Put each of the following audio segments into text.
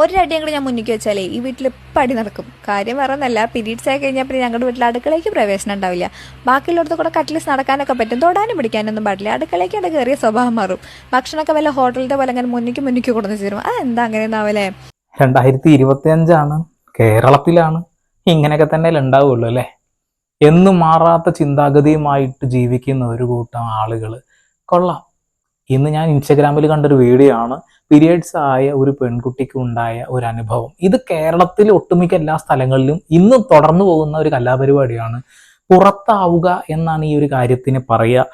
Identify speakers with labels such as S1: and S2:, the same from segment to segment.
S1: ഒരടിയും കൂടി ഞാൻ മുന്നിക്ക് വെച്ചാലേ ഈ വീട്ടിൽ പടി നടക്കും. കാര്യം ഒന്നല്ല. പീരീഡ്സ് ആയി കഴിഞ്ഞാൽ പിന്നെ ഞങ്ങളുടെ വീട്ടിൽ അടുക്കളയ്ക്ക് പ്രവേശനം ഉണ്ടാവില്ല. ബാക്കിയുള്ളടത്ത് കൂടെ കട്ടിലിസ് നടക്കാനൊക്കെ പറ്റും. തൊടാനും പിടിക്കാനൊന്നും പാടില്ല. അടുക്കളയ്ക്ക് അവിടെ കയറിയ സ്വഭാവം മാറും. ഭക്ഷണമൊക്കെ വല്ല ഹോട്ടലിന്റെ പോലെ അങ്ങനെ മുന്നിക്ക് മുന്നിക്ക് കൊടുന്ന് ചേരും അതെന്താ അങ്ങനെയൊന്നാവല്ലേ
S2: രണ്ടായിരത്തി ഇരുപത്തി അഞ്ചാണ് കേരളത്തിലാണ് ഇങ്ങനെയൊക്കെ തന്നെ ഉണ്ടാവുള്ളൂ അല്ലേ? എന്നും മാറാത്ത ചിന്താഗതിയുമായിട്ട് ജീവിക്കുന്ന ഒരു കൂട്ടം ആളുകൾ കൊള്ളാം. ഇന്ന് ഞാൻ ഇൻസ്റ്റഗ്രാമിൽ കണ്ടൊരു വീഡിയോ ആണ് പീരിയഡ്സ് ആയ ഒരു പെൺകുട്ടിക്ക് ഉണ്ടായ ഒരു അനുഭവം. ഇത് കേരളത്തിൽ ഒട്ടുമിക്ക എല്ലാ സ്ഥലങ്ങളിലും ഇന്നും തുടർന്നു പോകുന്ന ഒരു കലാപരിപാടിയാണ്. പുറത്താവുക എന്നാണ് ഈ ഒരു കാര്യത്തിന് പറയുക.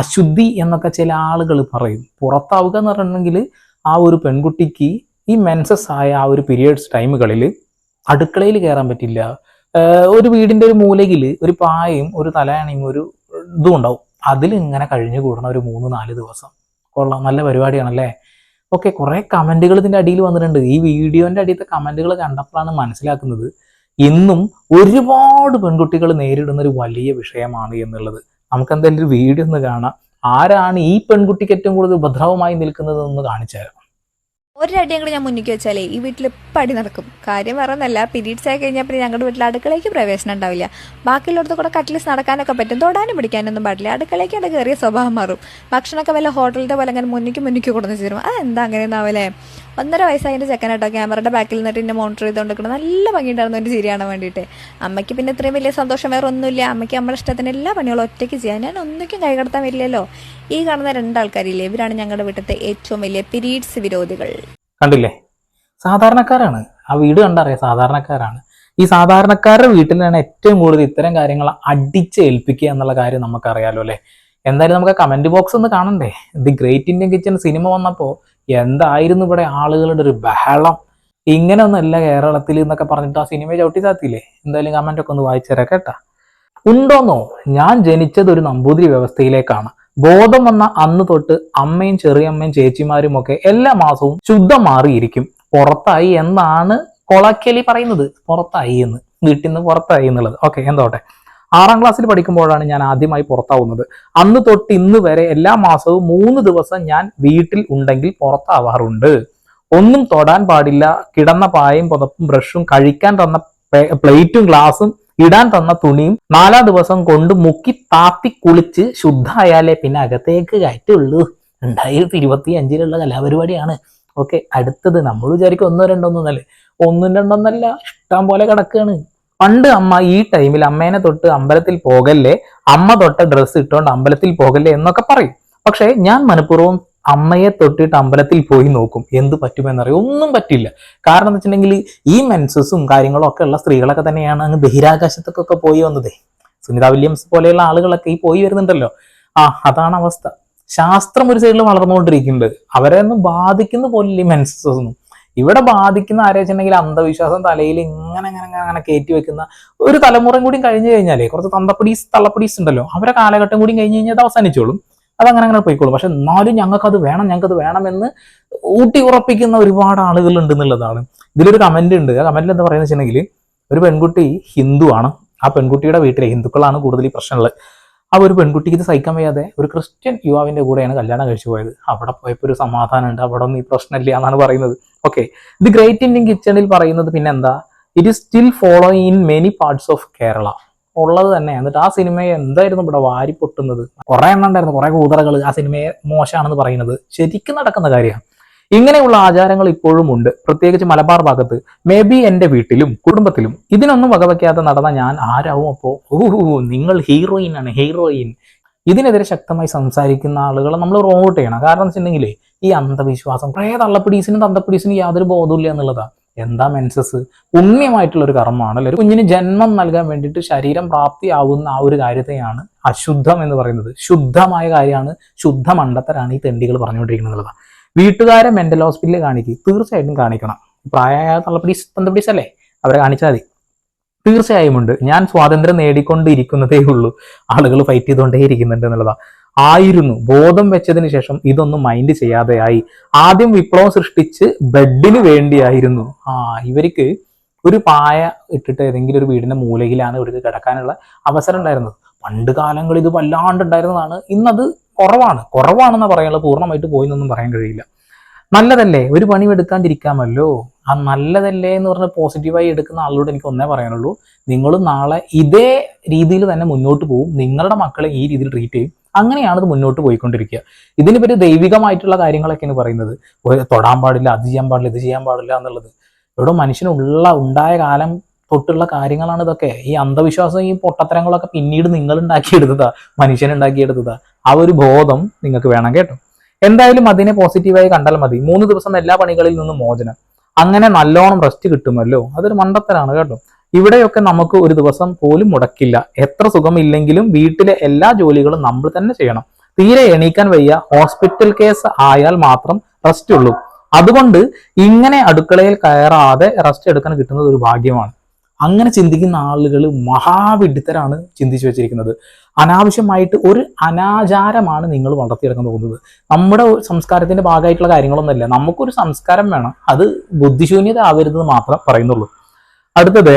S2: അശുദ്ധി എന്നൊക്കെ ചില ആളുകൾ പറയും. പുറത്താവുക എന്ന് പറഞ്ഞിട്ടുണ്ടെങ്കിൽ ആ ഒരു പെൺകുട്ടിക്ക് ഈ മെൻസസ് ആയ ആ ഒരു പീരിയഡ്സ് ടൈമുകളിൽ അടുക്കളയിൽ കയറാൻ പറ്റില്ല. ഒരു വീടിന്റെ ഒരു മൂലയിൽ ഒരു പായയും ഒരു തലയണയും ഒരു ഇതും ഉണ്ടാവും. അതിൽ ഇങ്ങനെ കഴിഞ്ഞു കൂടണം ഒരു മൂന്ന് നാല് ദിവസം. കൊള്ളാം നല്ല പരിപാടിയാണല്ലേ? ഓക്കെ കുറേ കമന്റുകൾ ഇതിന്റെ അടിയിൽ വന്നിട്ടുണ്ട്. ഈ വീഡിയോന്റെ അടിയത്തെ കമന്റുകൾ കണ്ടപ്പോഴാണ് മനസ്സിലാക്കുന്നത് ഇന്നും ഒരുപാട് പെൺകുട്ടികൾ നേരിടുന്ന ഒരു വലിയ വിഷയമാണ് എന്നുള്ളത്. നമുക്ക് എന്തായാലും ഒരു വീഡിയോ ഒന്ന് കാണാം. ആരാണ് ഈ പെൺകുട്ടിക്ക് ഏറ്റവും കൂടുതൽ ഉപദ്രവമായി നിൽക്കുന്നത് എന്ന് കാണിച്ചു തരാം.
S1: ഒരടിയും കൂടി ഞാൻ മുന്നിക്ക് വെച്ചാലേ ഈ വീട്ടിൽ പടി നടക്കും. കാര്യം വേറെ ഒന്നല്ല പീരീഡ്സ് ആയി കഴിഞ്ഞാൽ പിന്നെ ഞങ്ങളുടെ വീട്ടിൽ അടുക്കളയ്ക്ക് പ്രവേശനം ഉണ്ടാവില്ല. ബാക്കിയുള്ളടത്ത് കൂടെ കട്ടിലിസ് നടക്കാനൊക്കെ പറ്റും. തൊടാനും പിടിക്കാനൊന്നും പാടില്ല. അടുക്കളയ്ക്ക് അവിടെ കയറിയ സ്വഭാവം മാറും. ഭക്ഷണമൊക്കെ വല്ല ഹോട്ടലിന്റെ പോലെ അങ്ങനെ മുന്നിക്ക് മുന്നിക്ക് കൊടുന്ന് ചേരും. അതെന്താ അങ്ങനെയൊന്നാവല്ലേ ഒന്നര വയസ്സായതിന്റെ ചെക്കനാട്ടോ ക്യാമറയുടെ ബാക്കിൽ നിന്നിട്ട് എന്നെ മോണിറ്റർ ചെയ്തുകൊണ്ടിരിക്കണം നല്ല ഭംഗിയുണ്ടായിരുന്നു എന്റെ ചിരി കാണാൻ വേണ്ടിയിട്ട്. അമ്മയ്ക്ക് പിന്നെ ഇത്രയും വലിയ സന്തോഷം വേറെ ഒന്നുമില്ല. അമ്മയ്ക്ക് നമ്മുടെ ഇഷ്ടത്തിന് എല്ലാ പണികളും ഒറ്റയ്ക്ക് ചെയ്യാൻ ഞാൻ ഒന്നിക്കും കൈകടത്താൻ വരില്ലല്ലോ. ഈ കാണുന്ന രണ്ടാൾക്കാരില്ലേ ഇവരാണ് ഞങ്ങളുടെ വീട്ടിലത്തെ ഏറ്റവും വലിയ പിരീഡ്സ് വിരോധികൾ.
S2: കണ്ടില്ലേ? സാധാരണക്കാരാണ്. ആ വീട് കണ്ടറിയാം സാധാരണക്കാരാണ്. ഈ സാധാരണക്കാരുടെ വീട്ടിലാണ് ഏറ്റവും കൂടുതൽ ഇത്തരം കാര്യങ്ങൾ അടിച്ച് ഏൽപ്പിക്കുക എന്നുള്ള കാര്യം നമുക്കറിയാലോ അല്ലേ? എന്തായാലും നമുക്ക് കമന്റ് ബോക്സ് ഒന്ന് കാണണ്ടേ? The Great Indian Kitchen cinema വന്നപ്പോൾ എന്തായിരുന്നു ഇവിടെ ആളുകളുടെ ഒരു ബഹളം? ഇങ്ങനെ ഒന്നല്ല കേരളത്തിൽ എന്നൊക്കെ പറഞ്ഞിട്ട് ആ സിനിമ ചവിട്ടി താത്തില്ലേ എന്തായാലും കമന്റ് ഒക്കെ ഒന്ന് വായിച്ചേരാ കേട്ടാ. ഉണ്ടോന്നോ? ഞാൻ ജനിച്ചത് ഒരു നമ്പൂതിരി വ്യവസ്ഥയിലേക്കാണ്. ബോധം വന്ന അന്ന് തൊട്ട് അമ്മയും ചെറിയമ്മയും ചേച്ചിമാരും ഒക്കെ എല്ലാ മാസവും ശുദ്ധം മാറിയിരിക്കും. പുറത്തായി എന്നാണ് കൊളക്കലി പറയുന്നത്. പുറത്തായി എന്ന്. വീട്ടിൽ നിന്ന് പുറത്തായി എന്നുള്ളത്. ഓക്കെ എന്തോട്ടെ? ആറാം ക്ലാസ്സിൽ പഠിക്കുമ്പോഴാണ് ഞാൻ ആദ്യമായി പുറത്താവുന്നത്. അന്ന് തൊട്ട് ഇന്ന് വരെ എല്ലാ മാസവും മൂന്ന് ദിവസം ഞാൻ വീട്ടിൽ ഉണ്ടെങ്കിൽ പുറത്താവാറുണ്ട്. ഒന്നും തൊടാൻ പാടില്ല. കിടന്ന പായയും പുതപ്പും ബ്രഷും കഴിക്കാൻ തന്ന പ്ലേറ്റും ഗ്ലാസും ഇടാൻ തന്ന തുണിയും നാലാം ദിവസം കൊണ്ട് മുക്കി താത്തി കുളിച്ച് ശുദ്ധമായാലേ പിന്നെ അകത്തേക്ക് കയറ്റുള്ളൂ. രണ്ടായിരത്തി ഇരുപത്തി അഞ്ചിലുള്ള കലാപരിപാടിയാണ്. ഓക്കെ അടുത്തത് നമ്മൾ വിചാരിക്കും ഒന്നോ രണ്ടോ ഒന്നല്ലേ? ഒന്നും രണ്ടൊന്നല്ല ഇഷ്ടം പോലെ കിടക്കുകയാണ് പണ്ട് അമ്മ ഈ ടൈമിൽ അമ്മേനെ തൊട്ട് അമ്പലത്തിൽ പോകല്ലേ? അമ്മ തൊട്ട ഡ്രസ്സ് ഇട്ടുകൊണ്ട് അമ്പലത്തിൽ പോകല്ലേ എന്നൊക്കെ പറയും. പക്ഷേ ഞാൻ മനഃപൂർവം അമ്മയെ തൊട്ടിട്ട് അമ്പലത്തിൽ പോയി നോക്കും. എന്ത് പറ്റുമെന്നറിയോ? ഒന്നും പറ്റില്ല. കാരണം എന്ന് വെച്ചിട്ടുണ്ടെങ്കിൽ ഈ മെൻസസും കാര്യങ്ങളും ഒക്കെ ഉള്ള സ്ത്രീകളൊക്കെ തന്നെയാണ് അങ്ങ് ബഹിരാകാശത്തൊക്കെ പോയി വന്നത്. സുനിത വില്യംസ് പോലെയുള്ള ആളുകളൊക്കെ ഈ പോയി വരുന്നുണ്ടല്ലോ. ആ അതാണ് അവസ്ഥ. ശാസ്ത്രം ഒരു സൈഡിൽ വളർന്നുകൊണ്ടിരിക്കുന്നുണ്ട്. അവരെ ഒന്നും ബാധിക്കുന്ന പോലില്ല ഈ മെൻസസ് ഒന്നും. ഇവിടെ ബാധിക്കുന്ന ആരോചിച്ചിട്ടുണ്ടെങ്കിൽ അന്ധവിശ്വാസം തലയിൽ ഇങ്ങനെ ഇങ്ങനെ ഇങ്ങനെ അങ്ങനെ കയറ്റി വെക്കുന്ന ഒരു തലമുറയും കൂടി കഴിഞ്ഞു കഴിഞ്ഞാലേ കുറച്ച് തന്തപ്പടീസ് തള്ളപ്പടീസ് ഉണ്ടല്ലോ അവരെ കാലഘട്ടം കൂടി കഴിഞ്ഞ് കഴിഞ്ഞാൽ അത് അവസാനിച്ചോളും. അതങ്ങനെ അങ്ങനെ പോയിക്കോളും. പക്ഷെ എന്നാലും ഞങ്ങൾക്ക് അത് വേണം ഞങ്ങൾക്ക് അത് വേണമെന്ന് ഊട്ടി ഉറപ്പിക്കുന്ന ഒരുപാട് ആളുകൾ ഉണ്ട് എന്നുള്ളതാണ്. ഇതിലൊരു കമന്റ് ഉണ്ട്. ആ കമന്റിൽ എന്താ പറയുന്നത് വെച്ചിട്ടുണ്ടെങ്കിൽ ഒരു പെൺകുട്ടി ഹിന്ദു ആണ് ആ പെൺകുട്ടിയുടെ വീട്ടിലെ ഹിന്ദുക്കളാണ് കൂടുതൽ ഈ പ്രശ്നമുള്ളത്. ആ ഒരു പെൺകുട്ടിക്ക് ഇത് സഹിക്കാൻ വയ്യാതെ ഒരു ക്രിസ്ത്യൻ യുവാവിന്റെ കൂടെയാണ് കല്യാണം കഴിച്ചു പോയത്. അവിടെ പോയപ്പോൾ ഒരു സമാധാനം ഉണ്ട്. അവിടെ ഒന്നും ഈ പ്രശ്നമില്ല എന്നാണ് പറയുന്നത്. ഓക്കെ ദി ഗ്രേറ്റ് ഇന്ത്യൻ കിച്ചണിൽ പറയുന്നത് പിന്നെ എന്താ it is still follow in many parts of Kerala ഉള്ളത് തന്നെ. എന്നിട്ട് ആ സിനിമയെ എന്തായിരുന്നു ഇവിടെ വാരി പൊട്ടുന്നത് കുറെ എണ്ണം ഉണ്ടായിരുന്നു. കുറെ കൂതറകൾ ആ സിനിമയെ മോശമാണെന്ന് പറയുന്നത്. ശരിക്കും നടക്കുന്ന കാര്യമാണ്. ഇങ്ങനെയുള്ള ആചാരങ്ങൾ ഇപ്പോഴും ഉണ്ട്. പ്രത്യേകിച്ച് മലബാർ ഭാഗത്ത്. മേ ബി എന്റെ വീട്ടിലും കുടുംബത്തിലും ഇതിനൊന്നും വകവയ്ക്കാതെ നടന്ന ഞാൻ ആരാവും അപ്പോൾ ഓഹോ നിങ്ങൾ ഹീറോയിൻ ആണ് ഹീറോയിൻ ഇതിനെതിരെ ശക്തമായി സംസാരിക്കുന്ന ആളുകളെ നമ്മൾ റോട്ട് ചെയ്യണം. കാരണം വെച്ചിട്ടുണ്ടെങ്കിൽ ഈ അന്ധവിശ്വാസം കുറേ തള്ളപ്പിടീസിനും തന്തപ്പിടീസിനും യാതൊരു ബോധമില്ല എന്നുള്ളതാണ് എന്താ മെൻസസ് പുണ്യമായിട്ടുള്ള ഒരു കർമ്മമാണ് അല്ലെ? കുഞ്ഞിന് ജന്മം നൽകാൻ വേണ്ടിയിട്ട് ശരീരം പ്രാപ്തിയാവുന്ന ആ ഒരു കാര്യത്തെയാണ് അശുദ്ധം എന്ന് പറയുന്നത്. ശുദ്ധമായ കാര്യമാണ് ശുദ്ധ മണ്ടത്തരാണ് ഈ തെണ്ടികൾ പറഞ്ഞുകൊണ്ടിരിക്കുന്നത് എന്നുള്ളതാ. വീട്ടുകാരെ മെന്റൽ ഹോസ്പിറ്റലിൽ കാണിക്കും. തീർച്ചയായിട്ടും കാണിക്കണം. പ്രായമായ തള്ളപ്പിടീസ് തന്തപ്പിടീസ് അല്ലേ? അവരെ കാണിച്ചാൽ മതി. തീർച്ചയായും ഉണ്ട്. ഞാൻ സ്വാതന്ത്ര്യം നേടിക്കൊണ്ടിരിക്കുന്നതേ ഉള്ളൂ ആളുകൾ ഫൈറ്റ് ചെയ്തുകൊണ്ടേ ഇരിക്കുന്നുണ്ട് എന്നുള്ളതാണ് ആയിരുന്നു. ബോധം വെച്ചതിന് ശേഷം ഇതൊന്നും മൈൻഡ് ചെയ്യാതെ ആയി ആദ്യം വിപ്ലവം സൃഷ്ടിച്ച് ബെഡിന് വേണ്ടിയായിരുന്നു. ആ ഇവർക്ക് ഒരു പായ ഇട്ടിട്ട് ഏതെങ്കിലും ഒരു വീടിന്റെ മൂലയിലാണ് ഇവർക്ക് കിടക്കാനുള്ള അവസരം ഉണ്ടായിരുന്നത്. പണ്ട് കാലങ്ങളിൽ ഇത് വല്ലാണ്ട് ഉണ്ടായിരുന്നതാണ്. ഇന്നത് കുറവാണ്. കുറവാണെന്ന് പറയാനുള്ളത് പൂർണമായിട്ട് പോയി എന്നൊന്നും പറയാൻ കഴിയില്ല. നല്ലതല്ലേ? ഒരു പണി എടുക്കാണ്ടിരിക്കാമല്ലോ ആ നല്ലതല്ലേ എന്ന് പറഞ്ഞ പോസിറ്റീവായി എടുക്കുന്ന ആളോട് എനിക്ക് ഒന്നേ പറയാനുള്ളൂ. നിങ്ങൾ നാളെ ഇതേ രീതിയിൽ തന്നെ മുന്നോട്ട് പോകും നിങ്ങളുടെ മക്കളെ ഈ രീതിയിൽ ട്രീറ്റ് ചെയ്യും. അങ്ങനെയാണ് ഇത് മുന്നോട്ട് പോയിക്കൊണ്ടിരിക്കുക. ഇതിനിപ്പറ്റി ദൈവികമായിട്ടുള്ള കാര്യങ്ങളൊക്കെയാണ് പറയുന്നത്. തൊടാൻ പാടില്ല അത് ചെയ്യാൻ പാടില്ല ഇത് ചെയ്യാൻ പാടില്ല എന്നുള്ളത്. ഇവിടെ മനുഷ്യനുള്ള ഉണ്ടായ കാലം തൊട്ടുള്ള കാര്യങ്ങളാണ് ഇതൊക്കെ. ഈ അന്ധവിശ്വാസം ഈ പൊട്ടത്തരങ്ങളൊക്കെ പിന്നീട് നിങ്ങൾ ഉണ്ടാക്കിയെടുത്തതാ മനുഷ്യൻ ഉണ്ടാക്കിയെടുത്തതാ ആ ഒരു ബോധം നിങ്ങൾക്ക് വേണം കേട്ടോ. എന്തായാലും അതിനെ പോസിറ്റീവായി കണ്ടാൽ മതി. മൂന്ന് ദിവസം എല്ലാ പണികളിൽ നിന്നും മോചനം. അങ്ങനെ നല്ലോണം റെസ്റ്റ് കിട്ടുമല്ലോ? അതൊരു മണ്ടത്തരാണ് കേട്ടോ. ഇവിടെയൊക്കെ നമുക്ക് ഒരു ദിവസം പോലും മുടക്കില്ല. എത്ര സുഖമില്ലെങ്കിലും വീട്ടിലെ എല്ലാ ജോലികളും നമ്മൾ തന്നെ ചെയ്യണം. തീരെ എണീക്കാൻ വയ്യ. ഹോസ്പിറ്റൽ കേസ് ആയാൽ മാത്രം റെസ്റ്റ് ഉള്ളൂ. അതുകൊണ്ട് ഇങ്ങനെ അടുക്കളയിൽ കയറാതെ റെസ്റ്റ് എടുക്കാൻ കിട്ടുന്നത് ഒരു ഭാഗ്യമാണ്. അങ്ങനെ ചിന്തിക്കുന്ന ആളുകൾ മഹാവിഡിത്തരാണ് ചിന്തിച്ചു വെച്ചിരിക്കുന്നത്. അനാവശ്യമായിട്ട് ഒരു അനാചാരമാണ് നിങ്ങൾ വളർത്തിയെടുക്കാൻ പോകുന്നത്. നമ്മുടെ സംസ്കാരത്തിന്റെ ഭാഗമായിട്ടുള്ള കാര്യങ്ങളൊന്നുമല്ല നമുക്കൊരു സംസ്കാരം വേണം. അത് ബുദ്ധിശൂന്യത ആവരുതെന്ന് മാത്രം പറയുന്നുള്ളൂ. അടുത്തത്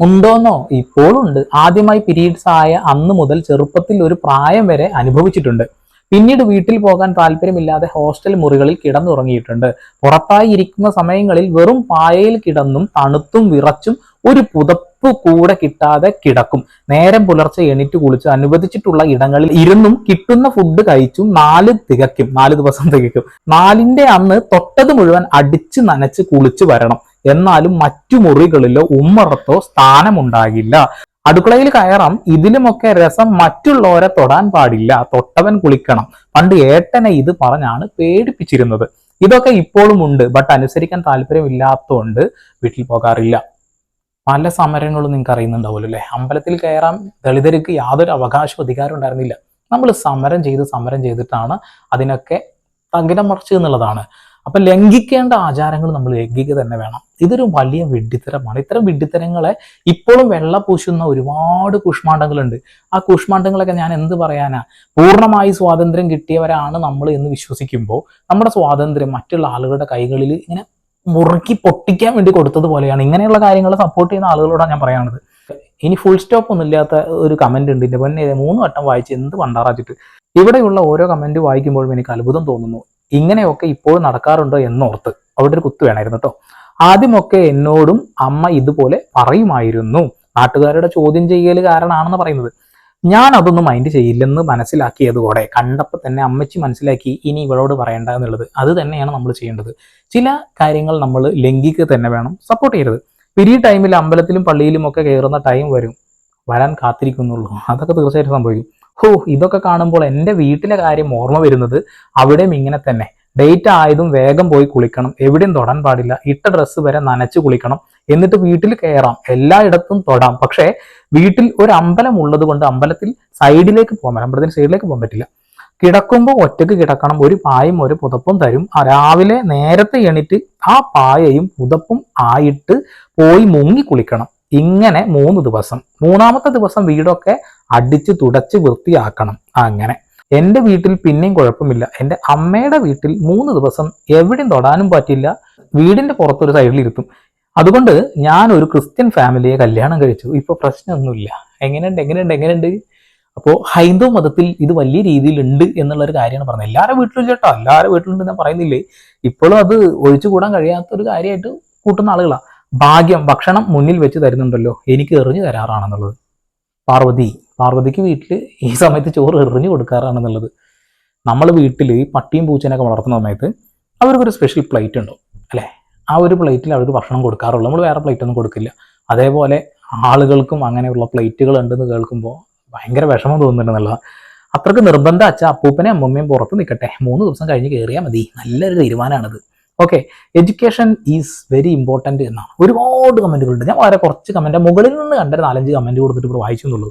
S2: ഉണ്ടോന്നോ? ഇപ്പോഴുണ്ട്. ആദ്യമായി പീരീഡ്സ് ആയ അന്ന് മുതൽ ചെറുപ്പത്തിൽ ഒരു പ്രായം വരെ അനുഭവിച്ചിട്ടുണ്ട്. പിന്നീട് വീട്ടിൽ പോകാൻ താല്പര്യമില്ലാതെ ഹോസ്റ്റൽ മുറികളിൽ കിടന്നുറങ്ങിയിട്ടുണ്ട്. പുറത്തായി ഇരിക്കുന്ന സമയങ്ങളിൽ വെറും പായയിൽ കിടന്നും തണുത്തും വിറച്ചും ഒരു പുതപ്പ് കൂടെ കിട്ടാതെ കിടക്കും. നേരം പുലർച്ചെ എണീറ്റ് കുളിച്ച് അനുവദിച്ചിട്ടുള്ള ഇടങ്ങളിൽ ഇരുന്നും കിട്ടുന്ന ഫുഡ് കഴിച്ചും നാല് തികയ്ക്കും. നാല് ദിവസം തികയ്ക്കും. നാലിന്റെ അന്ന് തൊട്ടത് മുഴുവൻ അടിച്ച് നനച്ച് കുളിച്ച് വരണം. എന്നാലും മറ്റു മുറികളിലോ ഉമ്മറത്തോ സ്ഥാനമുണ്ടാകില്ല. അടുക്കളയിൽ കയറാം. ഇതിലുമൊക്കെ രസം മറ്റുള്ളവരെ തൊടാൻ പാടില്ല. തൊട്ടവൻ കുളിക്കണം. പണ്ട് ഏട്ടനെ ഇത് പറഞ്ഞാണ് പേടിപ്പിച്ചിരുന്നത്. ഇതൊക്കെ ഇപ്പോഴും ഉണ്ട്. ബട്ട് അനുസരിക്കാൻ താല്പര്യമില്ലാത്തതുകൊണ്ട് വീട്ടിൽ പോകാറില്ല. പല സമരങ്ങളും നിങ്ങൾക്ക് അറിയുന്നുണ്ടാവുമല്ലോ അല്ലെ? അമ്പലത്തിൽ കയറാൻ ദളിതർക്ക് യാതൊരു അവകാശവും അധികാരം ഉണ്ടായിരുന്നില്ല. നമ്മൾ സമരം ചെയ്ത് സമരം ചെയ്തിട്ടാണ് അതിനൊക്കെ തകിടം മറച്ചു എന്നുള്ളതാണ്. അപ്പൊ ലംഘിക്കേണ്ട ആചാരങ്ങൾ നമ്മൾ ലംഘിക്കുക തന്നെ വേണം. ഇതൊരു വലിയ വിഡ്ഢിത്തരമാണ്. ഇത്തരം വിഡ്ഢിത്തരങ്ങളെ ഇപ്പോഴും വെള്ള പൂശുന്ന ഒരുപാട് കുഷ്മാണ്ഡങ്ങളുണ്ട്. ആ കുഷ്മാണ്ഡങ്ങളൊക്കെ ഞാൻ എന്ത് പറയാനാ? പൂർണമായി സ്വാതന്ത്ര്യം കിട്ടിയവരാണ് നമ്മൾ എന്ന് വിശ്വസിക്കുമ്പോൾ നമ്മുടെ സ്വാതന്ത്ര്യം മറ്റുള്ള ആളുകളുടെ കൈകളിൽ ഇങ്ങനെ മുറുക്കി പൊട്ടിക്കാൻ വേണ്ടി കൊടുത്തതുപോലെയാണ് ഇങ്ങനെയുള്ള കാര്യങ്ങൾ സപ്പോർട്ട് ചെയ്യുന്ന ആളുകളോടാണ് ഞാൻ പറയാനുള്ളത്. ഇനി ഫുൾ സ്റ്റോപ്പ് ഒന്നും ഇല്ലാത്ത ഒരു കമന്റ് ഉണ്ട്. ഇതിന്റെ പൊന്നെ മൂന്ന് വട്ടം വായിച്ച് എന്ത് പണ്ടാറാച്ചിട്ട്. ഇവിടെയുള്ള ഓരോ കമന്റ് വായിക്കുമ്പോഴും എനിക്ക് അത്ഭുതം തോന്നുന്നു. ഇങ്ങനെയൊക്കെ ഇപ്പോഴും നടക്കാറുണ്ടോ എന്നോർത്ത്. അവിടെ ഒരു കുത്തു വേണമായിരുന്നു കേട്ടോ ആദ്യമൊക്കെ എന്നോടും അമ്മ ഇതുപോലെ പറയുമായിരുന്നു. നാട്ടുകാരുടെ ചോദ്യം ചെയ്യൽ കാരണമാണെന്ന് പറയുന്നത്. ഞാൻ അതൊന്നും മൈൻഡ് ചെയ്യില്ലെന്ന് മനസ്സിലാക്കിയതോടെ കണ്ടപ്പോൾ തന്നെ അമ്മച്ചി മനസ്സിലാക്കി ഇനി ഇവളോട് പറയേണ്ട എന്നുള്ളത്. അത് തന്നെയാണ് നമ്മൾ ചെയ്യേണ്ടത്. ചില കാര്യങ്ങൾ നമ്മൾ ലംഘിക്കുക തന്നെ വേണം. സപ്പോർട്ട് ചെയ്യരുത്. പിരീഡ് ടൈമിൽ അമ്പലത്തിലും പള്ളിയിലും ഒക്കെ കയറുന്ന ടൈം വരും. വരാൻ കാത്തിരിക്കുന്നുള്ളൂ. അതൊക്കെ തീർച്ചയായിട്ടും സംഭവിക്കും. ഹോ ഇതൊക്കെ കാണുമ്പോൾ എന്റെ വീട്ടിലെ കാര്യം ഓർമ്മ വരുന്നത് അവിടെയും ഇങ്ങനെ തന്നെ. ഡേറ്റ് ആയതും വേഗം പോയി കുളിക്കണം. എവിടെയും തൊടാൻ പാടില്ല. ഇട്ട ഡ്രസ്സ് വരെ നനച്ച് കുളിക്കണം. എന്നിട്ട് വീട്ടിൽ കയറാം എല്ലായിടത്തും തൊടാം. പക്ഷേ വീട്ടിൽ ഒരു അമ്പലം ഉള്ളത് കൊണ്ട് അമ്പലത്തിൽ സൈഡിലേക്ക് പോകാൻ അമ്പലത്തിന് സൈഡിലേക്ക് പോകാൻ പറ്റില്ല. കിടക്കുമ്പോൾ ഒറ്റയ്ക്ക് കിടക്കണം. ഒരു പായും ഒരു പുതപ്പും തരും. രാവിലെ നേരത്തെ എണിറ്റ് ആ പായയും പുതപ്പും ആയിട്ട് പോയി മുങ്ങി കുളിക്കണം. ഇങ്ങനെ മൂന്ന് ദിവസം. മൂന്നാമത്തെ ദിവസം വീടൊക്കെ അടിച്ച് തുടച്ച് വൃത്തിയാക്കണം. അങ്ങനെ. എന്റെ വീട്ടിൽ പിന്നെയും കുഴപ്പമില്ല. എന്റെ അമ്മയുടെ വീട്ടിൽ മൂന്ന് ദിവസം എവിടെയും തൊടാനും പറ്റില്ല. വീടിന്റെ പുറത്തൊരു സൈഡിൽ ഇരുത്തും. അതുകൊണ്ട് ഞാൻ ഒരു ക്രിസ്ത്യൻ ഫാമിലിയെ കല്യാണം കഴിച്ചു. ഇപ്പോൾ പ്രശ്നമൊന്നുമില്ല. എങ്ങനെയുണ്ട് എങ്ങനെയുണ്ട് എങ്ങനെയുണ്ട്? അപ്പോൾ ഹൈന്ദവ മതത്തിൽ ഇത് വലിയ രീതിയിലുണ്ട് എന്നുള്ളൊരു കാര്യമാണ് പറഞ്ഞത്. എല്ലാവരുടെ വീട്ടിലും ചേട്ടോ എല്ലാവരുടെ വീട്ടിലുണ്ട് ഞാൻ പറയുന്നില്ലേ. ഇപ്പോഴും അത് ഒഴിച്ചുകൂടാൻ കഴിയാത്ത ഒരു കാര്യമായിട്ട് കൂട്ടുന്ന ആളുകളാണ് ഭാഗ്യം ഭക്ഷണം മുന്നിൽ വെച്ച് തരുന്നുണ്ടല്ലോ. എനിക്ക് എറിഞ്ഞു തരാറാണെന്നുള്ളത്. പാർവതി. പാർവതിക്ക് വീട്ടിൽ ഈ സമയത്ത് ചോറ് എറിഞ്ഞു കൊടുക്കാറാണെന്നുള്ളത്. നമ്മൾ വീട്ടിൽ ഈ പട്ടിയും പൂച്ചനൊക്കെ വളർത്തുന്ന സമയത്ത് അവർക്കൊരു സ്പെഷ്യൽ പ്ലേറ്റ് ഉണ്ടോ അല്ലേ? ആ ഒരു പ്ലേറ്റിൽ അവർക്ക് ഭക്ഷണം കൊടുക്കാറുള്ളൂ. നമ്മൾ വേറെ പ്ലേറ്റ് ഒന്നും കൊടുക്കില്ല. അതേപോലെ ആളുകൾക്കും അങ്ങനെയുള്ള പ്ലേറ്റുകൾ ഉണ്ടെന്ന് കേൾക്കുമ്പോൾ ഭയങ്കര വിഷമം തോന്നുന്നുണ്ടെന്നുള്ള അത്രയ്ക്ക് നിർബന്ധം അച്ഛ അപ്പൂപ്പനെ അമ്മമ്മയും പുറത്ത് നിൽക്കട്ടെ മൂന്ന് ദിവസം കഴിഞ്ഞ് കയറിയാൽ മതി. നല്ലൊരു തീരുമാനമാണത് okay education is very important എന്നാണ്. ഒരുപാട് കമന്റുകളുണ്ട് ഞാൻ വളരെ കുറച്ച് കമന്റ് മുകളിൽ നിന്ന് കണ്ടൊരു നാലഞ്ച് കമന്റ് കൊടുത്തിട്ട് ഇപ്പോൾ വായിച്ചു എന്നുള്ളൂ.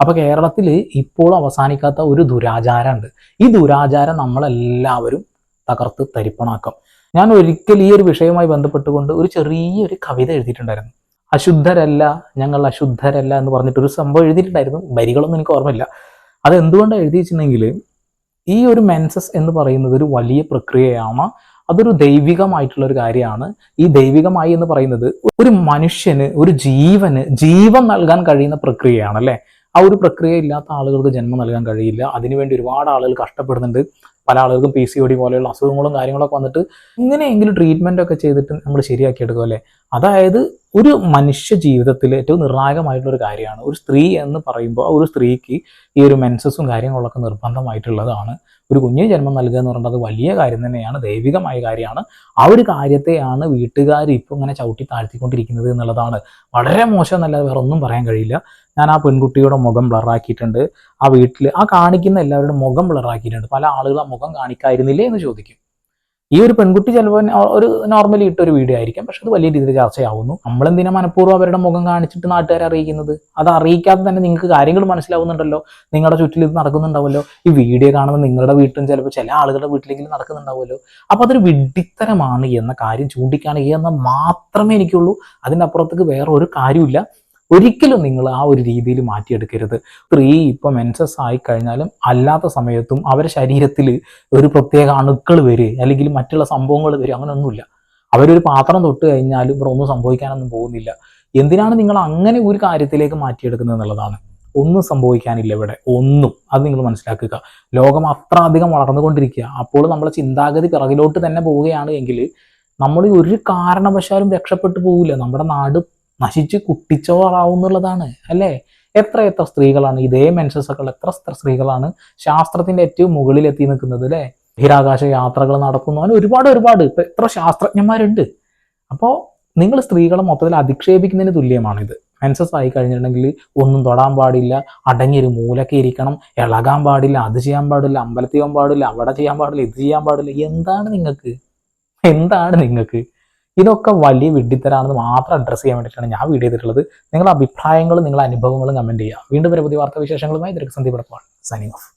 S2: അപ്പോൾ കേരളത്തിൽ ഇപ്പോഴും അവസാനിക്കാത്ത ഒരു ദുരാചാരമുണ്ട്. ഈ ദുരാചാരം നമ്മളെല്ലാവരും തകർത്ത് തരിപ്പണാക്കാം. ഞാൻ ഒരിക്കൽ ഈ ഒരു വിഷയവുമായി ബന്ധപ്പെട്ടുകൊണ്ട് ഒരു ചെറിയൊരു കവിത എഴുതിയിട്ടുണ്ടായിരുന്നു. അശുദ്ധരല്ല ഞങ്ങൾ അശുദ്ധരല്ല എന്ന് പറഞ്ഞിട്ട് ഒരു സംഭവം എഴുതിയിട്ടുണ്ടായിരുന്നു. വരികളൊന്നും എനിക്ക് ഓർമ്മയില്ല. അത് എന്തുകൊണ്ടാണ് വെച്ചിട്ടുണ്ടെങ്കിൽ ഈ ഒരു മെൻസസ് എന്ന് പറയുന്നത് ഒരു വലിയ പ്രക്രിയയാണ്. അതൊരു ദൈവികമായിട്ടുള്ള ഒരു കാര്യമാണ്. ഈ ദൈവികമായി എന്ന് പറയുന്നത് ഒരു മനുഷ്യന് ഒരു ജീവന് ജീവൻ നൽകാൻ കഴിയുന്ന പ്രക്രിയയാണ് അല്ലേ ആ ഒരു പ്രക്രിയ ഇല്ലാത്ത ആളുകൾക്ക് ജന്മം നൽകാൻ കഴിയില്ല. അതിനുവേണ്ടി ഒരുപാട് ആളുകൾ കഷ്ടപ്പെടുന്നുണ്ട്. പല ആളുകൾക്കും പി സി ഒ ഡി പോലെയുള്ള അസുഖങ്ങളും കാര്യങ്ങളൊക്കെ വന്നിട്ട് ഇങ്ങനെയെങ്കിലും ട്രീറ്റ്മെന്റ് ഒക്കെ ചെയ്തിട്ട് നമ്മൾ ശരിയാക്കി എടുക്കും അല്ലേ? അതായത് ഒരു മനുഷ്യ ജീവിതത്തിൽ ഏറ്റവും നിർണായകമായിട്ടുള്ള ഒരു കാര്യമാണ്. ഒരു സ്ത്രീ എന്ന് പറയുമ്പോൾ ഒരു സ്ത്രീക്ക് ഈ ഒരു മെൻസസും കാര്യങ്ങളൊക്കെ നിർബന്ധമായിട്ടുള്ളതാണ്. ഒരു കുഞ്ഞിന് ജന്മം നൽകുക എന്ന് പറയുന്നത് വലിയ കാര്യം തന്നെയാണ് ദൈവികമായ കാര്യമാണ്. ആ ഒരു കാര്യത്തെയാണ് വീട്ടുകാർ ഇപ്പോൾ ഇങ്ങനെ ചവിട്ടി താഴ്ത്തിക്കൊണ്ടിരിക്കുന്നത് എന്നുള്ളതാണ്. വളരെ മോശം എന്നല്ലാതെ വേറെ ഒന്നും പറയാൻ കഴിയില്ല. ഞാൻ ആ പെൺകുട്ടിയുടെ മുഖം ബ്ലറാക്കിയിട്ടുണ്ട് ആ വീട്ടിൽ ആ കാണിക്കുന്ന എല്ലാവരുടെ മുഖം ബ്ലറാക്കിയിട്ടുണ്ട് പല ആളുകൾ ആ മുഖം കാണിക്കായിരുന്നില്ലേ എന്ന് ചോദിക്കും. ഈ ഒരു പെൺകുട്ടി ചിലപ്പോൾ ഒരു നോർമലി ഇട്ട ഒരു വീഡിയോ ആയിരിക്കും. പക്ഷെ അത് വലിയ രീതിയിൽ ചർച്ചയാവുന്നു. നമ്മളെന്തിനാ മനഃപൂർവം അവരുടെ മുഖം കാണിച്ചിട്ട് നാട്ടുകാരെ അറിയിക്കുന്നത്? അത് അറിയിക്കാതെ തന്നെ നിങ്ങൾക്ക് കാര്യങ്ങൾ മനസ്സിലാവുന്നുണ്ടല്ലോ. നിങ്ങളുടെ ചുറ്റിൽ ഇത് നടക്കുന്നുണ്ടാവുമല്ലോ. ഈ വീഡിയോ കാണുമ്പോൾ നിങ്ങളുടെ വീട്ടിലും ചിലപ്പോൾ ചില ആളുകളുടെ വീട്ടിലെങ്കിലും നടക്കുന്നുണ്ടാവുമല്ലോ. അപ്പോൾ അതൊരു വിഡ്ഢിത്തരമാണ് എന്ന കാര്യം ചൂണ്ടിക്കാണുക എന്ന് മാത്രമേ എനിക്കുള്ളൂ. അതിന്റെ അപ്പുറത്തേക്ക് വേറെ ഒരു കാര്യമില്ല ഒരിക്കലും നിങ്ങൾ ആ ഒരു രീതിയിൽ മാറ്റിയെടുക്കരുത്. സ്ത്രീ ഇപ്പൊ മെൻസസ് ആയി കഴിഞ്ഞാലും അല്ലാത്ത സമയത്തും അവരുടെ ശരീരത്തിൽ ഒരു പ്രത്യേക അണുക്കൾ വരിക അല്ലെങ്കിൽ മറ്റുള്ള സംഭവങ്ങൾ വരിക അങ്ങനെയൊന്നുമില്ല അവരൊരു പാത്രം തൊട്ട് കഴിഞ്ഞാലും ഇവിടെ ഒന്നും സംഭവിക്കാനൊന്നും പോകുന്നില്ല. എന്തിനാണ് നിങ്ങൾ അങ്ങനെ ഒരു കാര്യത്തിലേക്ക് മാറ്റിയെടുക്കുന്നത് എന്നുള്ളതാണ്. ഒന്നും സംഭവിക്കാനില്ല ഇവിടെ. ഒന്നും. അത് നിങ്ങൾ മനസ്സിലാക്കുക. ലോകം അത്ര അധികം വളർന്നുകൊണ്ടിരിക്കുക. അപ്പോൾ നമ്മളെ ചിന്താഗതി പിറകിലോട്ട് തന്നെ പോവുകയാണ് എങ്കിൽ നമ്മൾ ഒരു കാരണവശാലും രക്ഷപ്പെട്ടു പോകില്ല നമ്മുടെ നാട് നശിച്ച് കുട്ടിച്ചോറാവുന്നുള്ളതാണ് അല്ലേ? എത്ര എത്ര സ്ത്രീകളാണ് ഇതേ മെൻസസുകൾ എത്ര എത്ര സ്ത്രീകളാണ് ശാസ്ത്രത്തിന്റെ ഏറ്റവും മുകളിൽ എത്തി നിൽക്കുന്നത് അല്ലേ? ബഹിരാകാശ യാത്രകൾ നടക്കുന്നു അങ്ങനെ ഒരുപാട് ഒരുപാട് ഇപ്പൊ എത്ര ശാസ്ത്രജ്ഞന്മാരുണ്ട്. അപ്പോൾ നിങ്ങൾ സ്ത്രീകളെ മൊത്തത്തിൽ അധിക്ഷേപിക്കുന്നതിന് ഇത് മെൻസസ് ആയി കഴിഞ്ഞിട്ടുണ്ടെങ്കിൽ ഒന്നും തൊടാൻ പാടില്ല അടങ്ങിയൊരു മൂലക്കെ ഇരിക്കണം ഇളകാൻ പാടില്ല അത് ചെയ്യാൻ പാടില്ല അമ്പലത്തിൽ പോകാൻ പാടില്ല അവിടെ ചെയ്യാൻ പാടില്ല ഇത് ചെയ്യാൻ പാടില്ല എന്താണ് നിങ്ങൾക്ക്? എന്താണ് നിങ്ങൾക്ക്? ഇതൊക്കെ വലിയ വിഡ്ഢിത്തരാണെന്ന് മാത്രം അഡ്രസ് ചെയ്യാൻ വേണ്ടിയിട്ടാണ് ഞാൻ വീഡിയോ ചെയ്തിട്ടുള്ളത്. നിങ്ങളുടെ അഭിപ്രായങ്ങളും നിങ്ങളുടെ അനുഭവങ്ങളും കമന്റ് ചെയ്യുക. വീണ്ടും ഒരു പുതിയ വാർത്താ വിശേഷങ്ങളുമായി ദീർഘസന്ധി പടപ്പാണ് സൈനിങ് ഓഫ്